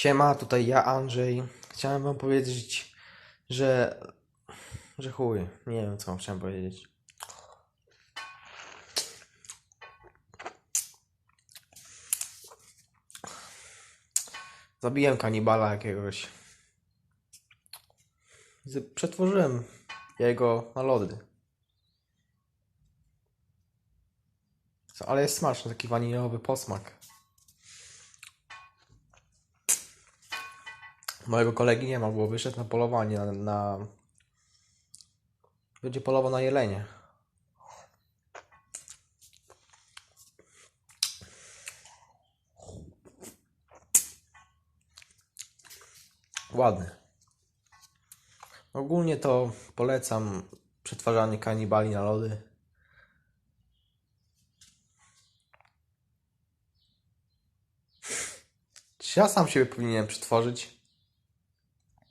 Siema, tutaj ja Andrzej. Chciałem wam powiedzieć, że... że chuj. Nie wiem, co chciałem powiedzieć. Zabiłem kanibala jakiegoś. Przetworzyłem jego na lody. Co, Ale jest smaczny, taki waniliowy posmak. Mojego kolegi nie ma, bo wyszedł na polowanie na, na... Będzie polował na jelenie. Ładny. Ogólnie to polecam przetwarzanie kanibali na lody. Ja sam siebie powinienem przetworzyć?